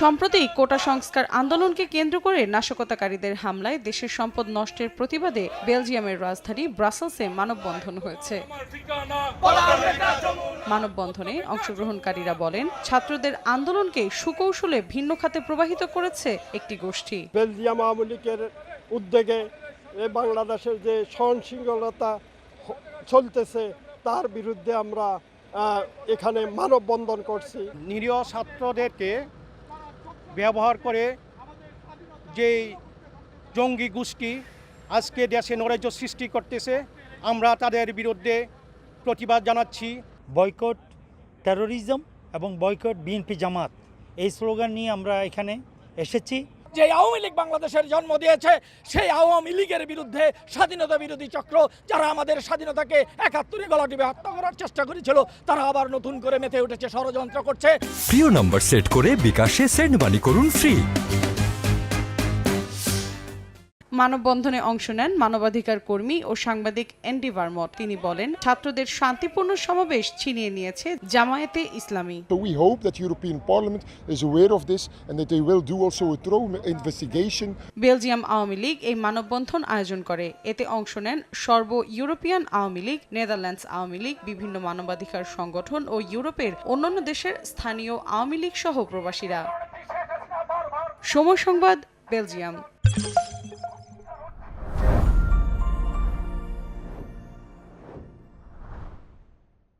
সম্প্রতি কোটা সংস্কার আন্দোলনকে কেন্দ্র করে নাশকতাকারীদের হামলায় দেশের সম্পদ নষ্টের প্রতিবাদে বেলজিয়ামের রাজধানী ব্রাসেলসে মানববন্ধন হয়েছে। মানববন্ধনে অংশগ্রহণকারীরা বলেন ছাত্রদের আন্দোলনকে সুকৌশলে ভিন্ন খাতে প্রবাহিত করেছে একটি গোষ্ঠী। বেলজিয়াম আওয়ামী লীগের উদ্যোগে বাংলাদেশের যে সহনশৃঙ্খলতা চলতেছে তার বিরুদ্ধে আমরা এখানে মানববন্ধন করছি। নিরীহ ছাত্রদেরকে ব্যবহার করে যে জঙ্গি গোষ্ঠী আজকে দেশে নৈরাজ্য সৃষ্টি করতেছে, আমরা তাদের বিরুদ্ধে প্রতিবাদ জানাচ্ছি। বয়কট টেরোরিজম এবং বয়কট বিএনপি জামাত, এই স্লোগান নিয়ে আমরা এখানে এসেছি। যে আওয়ামী লীগ বাংলাদেশের জন্ম দিয়েছে, সেই আওয়ামী লীগের বিরুদ্ধে স্বাধীনতা বিরোধী চক্র, যারা আমাদের স্বাধীনতাকে একাত্তরে গলা টিপে হত্যা করার চেষ্টা করেছিল, তারা আবার নতুন করে মেতে উঠেছে, ষড়যন্ত্র করছে। প্রিয় নম্বর সেট করে বিকাশে সেন্ড মানি করুন ফ্রি মানববন্ধনে অংশ নেন মানবাধিকার কর্মী ও সাংবাদিক এনডি ভার্মট। তিনি বলেন ছাত্রদের শান্তিপূর্ণ সমাবেশ ছিনিয়ে নিয়েছে জামায়াতে ইসলামী। So we hope that European Parliament is aware of this and that they will do also a thorough investigation. Belgium Awami League এই মানববন্ধন আয়োজন করে। এতে অংশ নেন সর্ব ইউরোপিয়ান আওয়ামী লীগ নেদারল্যান্ডস আওয়ামী লীগ বিভিন্ন মানবাধিকার সংগঠন ও ইউরোপের অন্যান্য দেশের স্থানীয় আওয়ামী লীগ সহ প্রবাসীরা। সময় সংবাদ বেলজিয়াম।